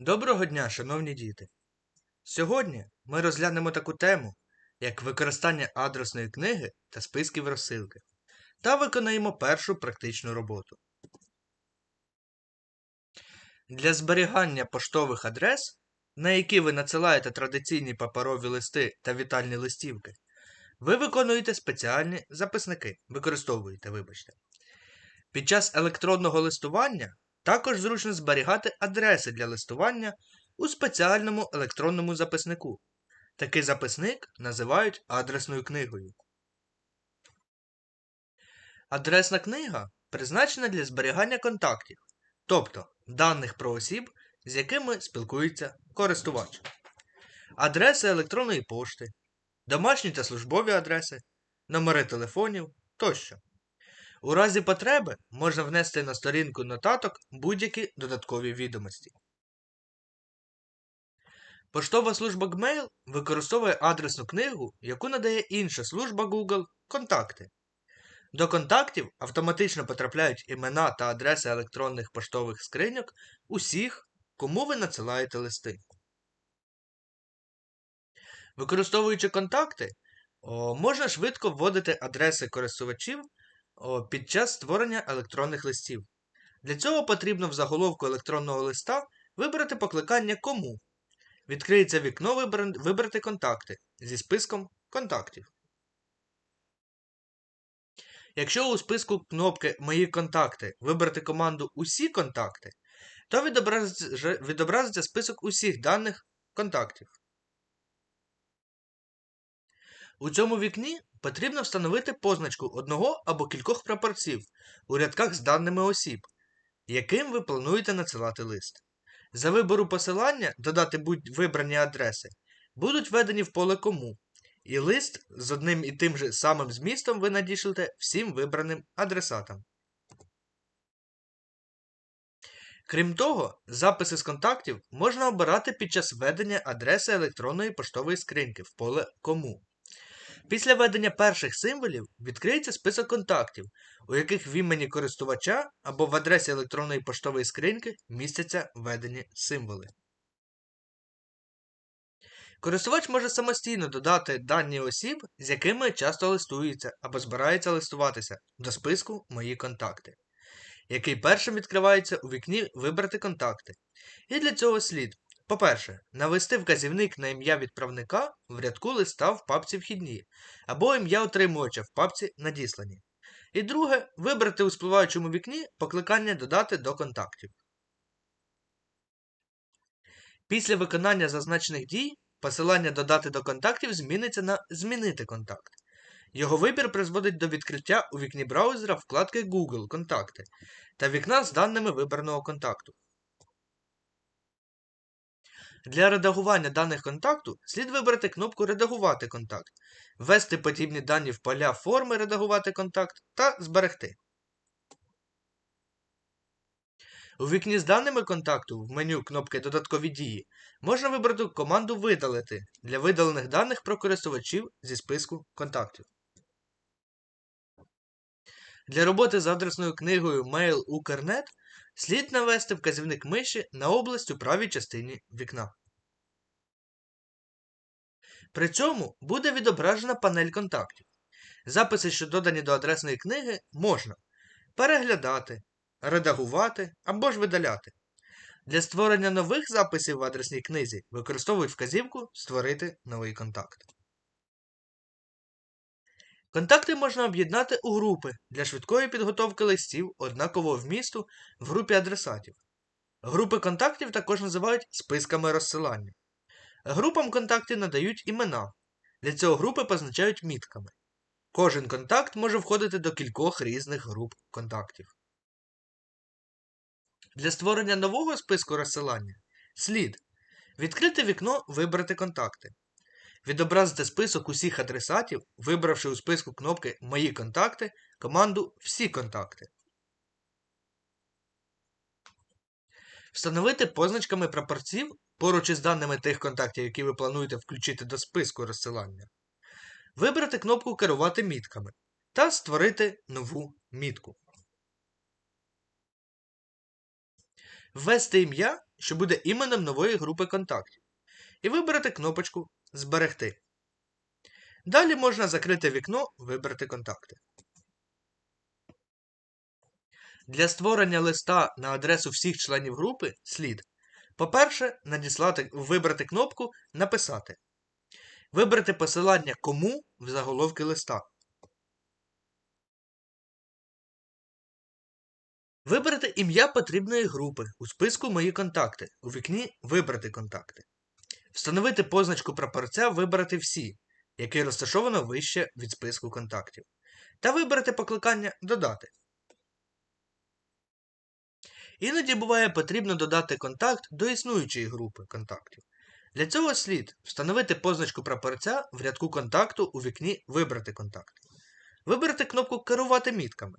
Доброго дня, шановні діти! Сьогодні ми розглянемо таку тему, як використання адресної книги та списків розсилки, та виконаємо першу практичну роботу. Для зберігання поштових адрес, на які ви надсилаєте традиційні паперові листи та вітальні листівки, ви виконуєте спеціальні записники, використовуєте, вибачте. Під час електронного листування також зручно зберігати адреси для листування у спеціальному електронному записнику. Такий записник називають адресною книгою. Адресна книга призначена для зберігання контактів, тобто даних про осіб, з якими спілкується користувач, адреси електронної пошти, домашні та службові адреси, номери телефонів тощо. У разі потреби можна внести на сторінку нотаток будь-які додаткові відомості. Поштова служба Gmail використовує адресну книгу, яку надає інша служба Google Контакти. До контактів автоматично потрапляють імена та адреси електронних поштових скриньок усіх, кому ви надсилаєте листи. Використовуючи контакти, можна швидко вводити адреси користувачів під час створення електронних листів. Для цього потрібно в заголовку електронного листа вибрати покликання Кому. Відкриється вікно Вибрати контакти зі списком контактів. Якщо у списку кнопки Мої контакти вибрати команду Усі контакти, то відобразиться, список усіх даних контактів. У цьому вікні потрібно встановити позначку одного або кількох прапорців у рядках з даними осіб, яким ви плануєте надсилати лист. За вибору посилання додати будь-вибрані адреси будуть введені в поле Кому, і лист з одним і тим же самим змістом ви надішлете всім вибраним адресатам. Крім того, записи з контактів можна обирати під час введення адреси електронної поштової скриньки в поле Кому. Після введення перших символів відкриється список контактів, у яких в імені користувача або в адресі електронної поштової скриньки містяться введені символи. Користувач може самостійно додати дані осіб, з якими часто листується або збирається листуватися до списку Мої контакти, який першим відкривається у вікні Вибрати контакти. І для цього слід по-перше, навести вказівник на ім'я відправника в рядку листа в папці Вхідні або ім'я отримувача в папці Надіслані. І друге, вибрати у спливаючому вікні покликання додати до контактів. Після виконання зазначених дій посилання додати до контактів зміниться на Змінити контакт. Його вибір призводить до відкриття у вікні браузера вкладки Google Контакти та вікна з даними вибраного контакту. Для редагування даних контакту слід вибрати кнопку Редагувати контакт, ввести подібні дані в поля форми Редагувати контакт та Зберегти. У вікні з даними контакту в меню кнопки Додаткові дії можна вибрати команду Видалити для видалених даних про користувачів зі списку контактів. Для роботи з адресною книгою Mail Укрнет слід навести вказівник миші на область у правій частині вікна. При цьому буде відображена панель контактів. Записи, що додані до адресної книги, можна переглядати, редагувати або ж видаляти. Для створення нових записів в адресній книзі використовують вказівку Створити новий контакт. Контакти можна об'єднати у групи для швидкої підготовки листів однакового вмісту в групі адресатів. Групи контактів також називають списками розсилання. Групам контактів надають імена. Для цього групи позначають мітками. Кожен контакт може входити до кількох різних груп контактів. Для створення нового списку розсилання слід відкрити вікно Вибрати контакти. Відобразити список усіх адресатів, вибравши у списку кнопки Мої контакти команду Всі контакти. Встановити позначками прапорців поруч із даними тих контактів, які ви плануєте включити до списку розсилання. Вибрати кнопку Керувати мітками та створити нову мітку. Ввести ім'я що буде іменем нової групи контактів, і вибрати кнопочку Зберегти. Далі можна закрити вікно Вибрати контакти. Для створення листа на адресу всіх членів групи слід, по-перше, надіслати, вибрати кнопку Написати. Вибрати посилання кому в заголовки листа. Вибрати ім'я потрібної групи у списку Мої контакти у вікні Вибрати контакти. Встановити позначку прапорця Вибрати всі, який розташовано вище від списку контактів. Та вибрати покликання Додати. Іноді буває потрібно додати контакт до існуючої групи контактів. Для цього слід встановити позначку прапорця в рядку контакту у вікні Вибрати контакт. Вибрати кнопку Керувати мітками.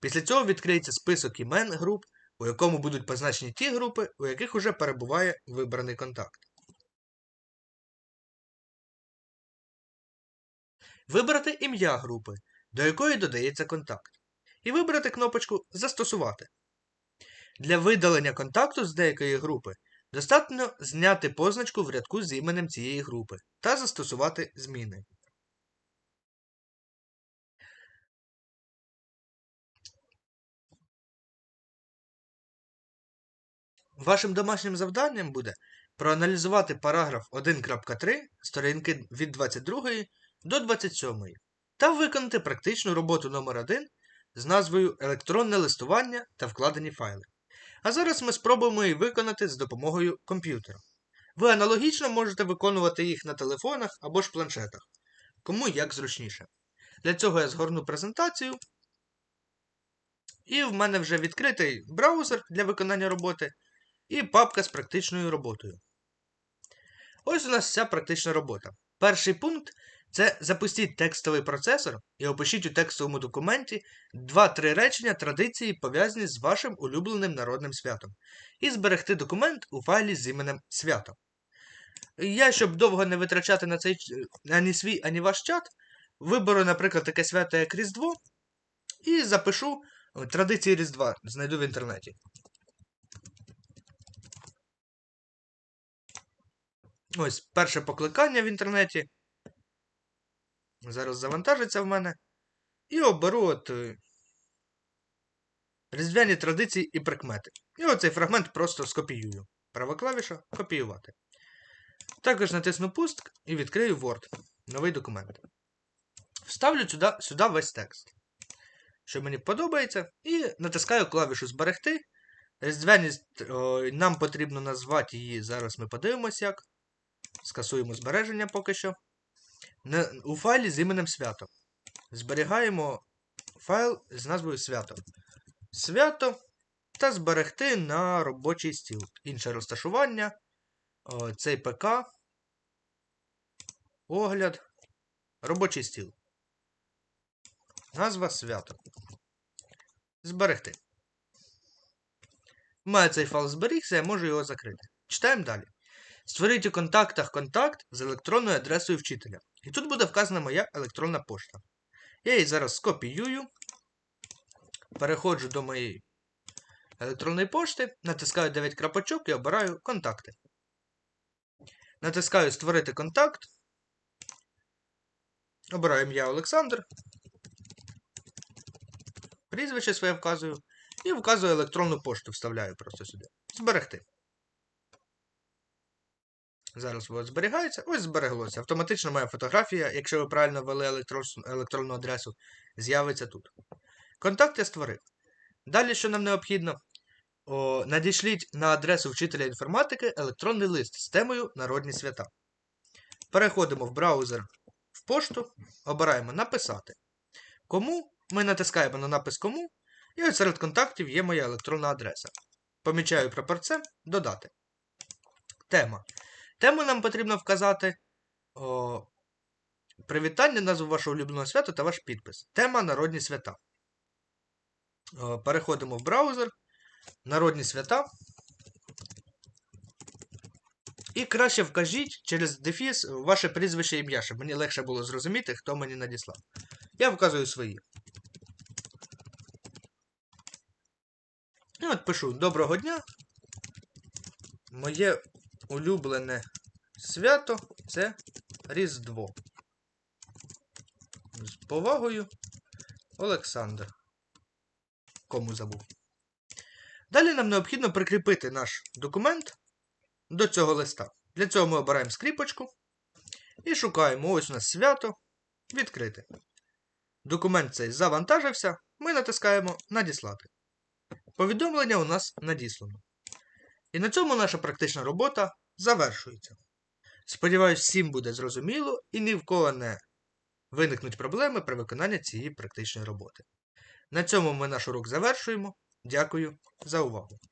Після цього відкриється список імен груп, у якому будуть позначені ті групи, у яких уже перебуває вибраний контакт. Вибрати ім'я групи, до якої додається контакт. І вибрати кнопочку Застосувати. Для видалення контакту з деякої групи достатньо зняти позначку в рядку з іменем цієї групи та застосувати зміни. Вашим домашнім завданням буде проаналізувати параграф 1.3 сторінки від 22 до 27 та виконати практичну роботу номер 1 з назвою Електронне листування та вкладені файли. А зараз ми спробуємо її виконати з допомогою комп'ютера. Ви аналогічно можете виконувати їх на телефонах або ж планшетах, кому як зручніше. Для цього я згорну презентацію. І в мене вже відкритий браузер для виконання роботи і папка з практичною роботою. Ось у нас вся практична робота. Перший пункт це запустіть текстовий процесор і опишіть у текстовому документі 2-3 речення традиції, пов'язані з вашим улюбленим народним святом, і зберегти документ у файлі з іменем свято. Я, щоб довго не витрачати на цей ані свій, ані ваш чат, виберу, наприклад, таке свято, як Різдво, і запишу традиції Різдва, знайду в інтернеті. Ось перше покликання в інтернеті. Зараз завантажиться в мене. І оберу от е, різдвяні традиції і прикмети. І оцей фрагмент просто скопіюю. Права клавіша копіювати. Також натисну пустк і відкрию Word. Новий документ. Вставлю сюди, сюди весь текст. Що мені подобається, і натискаю клавішу Зберегти. Різдвяні нам потрібно назвати її. Зараз ми подивимось як. Скасуємо збереження поки що. У файлі з іменем свято. Зберігаємо файл з назвою свято. Свято та зберегти на робочий стіл. Інше розташування. Цей ПК. Огляд. Робочий стіл. Назва свято. Зберегти. Має цей файл зберігся, я можу його закрити. Читаємо далі. Створіть у контактах контакт з електронною адресою вчителя. І тут буде вказана моя електронна пошта. Я її зараз скопіюю. Переходжу до моєї електронної пошти, натискаю 9 крапочок і обираю контакти. Натискаю Створити контакт. Обираю ім'я Олександр. Прізвище своє вказую. І вказую електронну пошту, вставляю просто сюди. Зберегти. Зараз воно зберігається. Ось збереглося. Автоматично моя фотографія, якщо ви правильно ввели електронну адресу, з'явиться тут. Контакт я створив. Далі, що нам необхідно, О, надішліть на адресу вчителя інформатики електронний лист з темою Народні свята. Переходимо в браузер в пошту, обираємо Написати. Кому ми натискаємо на напис Кому, і ось серед контактів є моя електронна адреса. Помічаю прапорцем Додати. Тема. Тему нам потрібно вказати о, привітання, назву вашого улюбленого свята та ваш підпис. Тема Народні свята. О, переходимо в браузер. Народні свята. І краще вкажіть через дефіс ваше прізвище ім'я, щоб мені легше було зрозуміти, хто мені надіслав. Я вказую свої. І от пишу Доброго дня. Моє улюблене свято це Різдво. З повагою Олександр. Кому забув. Далі нам необхідно прикріпити наш документ до цього листа. Для цього ми обираємо скріпочку і шукаємо ось у нас свято відкрити. Документ цей завантажився, ми натискаємо Надіслати. Повідомлення у нас надіслано. І на цьому наша практична робота завершується. Сподіваюсь, всім буде зрозуміло і ні в кого не виникнуть проблеми при виконанні цієї практичної роботи. На цьому ми наш урок завершуємо. Дякую за увагу!